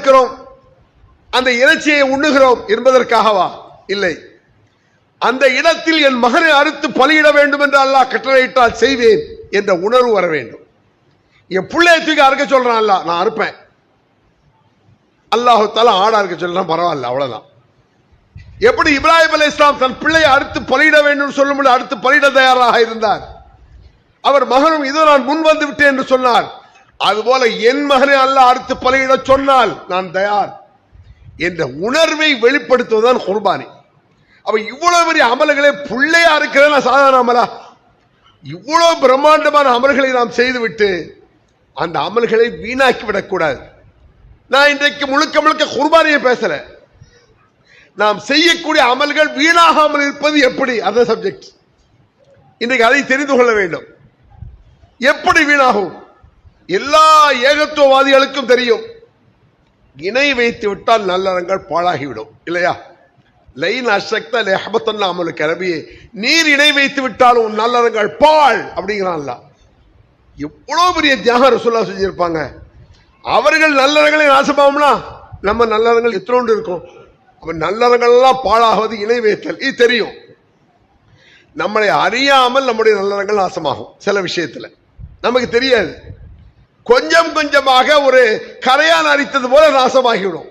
இருக்கிறோம். அந்த இறைச்சியை உண்ணுகிறோம் என்பதற்காகவா? இல்லை. அந்த இடத்தில் என் மகனை அறுத்து பலியிட வேண்டும் என்று அல்லாஹ் கட்டளையிட்டால் செய்வேன் என்ற உணர்வு வர வேண்டும். என் பிள்ளைய தூக்கி அறுக்க சொல்றான் அல்ல நான் அறுப்பேன். அல்லாஹு தலா ஆடா சொல்றான் பரவாயில்ல அவ்வளவுதான். எப்படி இப்ராஹிம் அலி இஸ்லாம் தன் பிள்ளையை அறுத்து பலியிட வேண்டும் சொல்லும்போது அடுத்து பலியிட தயாராக இருந்தார்? அவர் மகனும் இதோ நான் முன் வந்து விட்டேன் என்று சொன்னார். அதுபோல என் மகனை அல்ல அறுத்து பலியிட சொன்னால் நான் தயார். என்ற உணர்வை வெளிப்படுத்துவதுதான் குர்பானி. அப்ப இவ்வளவு பெரிய அமல்களை பிள்ளையா இருக்கிறது சாதாரண அமலா? இவ்வளவு பிரம்மாண்டமான அமல்களை நாம் செய்துவிட்டு அந்த அமல்களை வீணாக்கி விடக்கூடாது நான் இன்றைக்கு முழுக்க முழுக்க குர்பானியை பேசல. நாம் செய்யக்கூடிய அமல்கள் வீணாகாமல் இருப்பது எப்படி? அந்த சப்ஜெக்ட் இன்றைக்கு அதை தெரிந்து கொள்ள வேண்டும். எப்படி வீணாகும்? எல்லா ஏகத்துவவாதிகளுக்கும் தெரியும். இணை வைத்து விட்டால் நல்லறங்கள் பாழாகிவிடும். இல்லையா? லைன் அசக்த லெஹபத்தன் அமலுக்கு அரபியே நீர் இணை வைத்து விட்டாலும் உன் நல்லறங்கள் பாழ் அப்படிங்கிறான்ல. எவ்வளவு பெரிய தியாகம் ரசூல்லா செஞ்சிருப்பாங்க. அவர்கள் நல்லறங்களை நாசமாகும்னா நம்ம நல்லறங்கள் எத்தனோண்டு இருக்கும்? அப்ப நல்லறங்கள்லாம் பாழாகுவது இணை வைத்தல். இது தெரியும். நம்மளை அறியாமல் நம்முடைய நல்லறங்கள் நாசமாகும். சில விஷயத்துல. நமக்கு தெரியாது. கொஞ்சம் கொஞ்சமாக ஒரு கரையான் அரித்தது போல நாசமாகிவிடும்.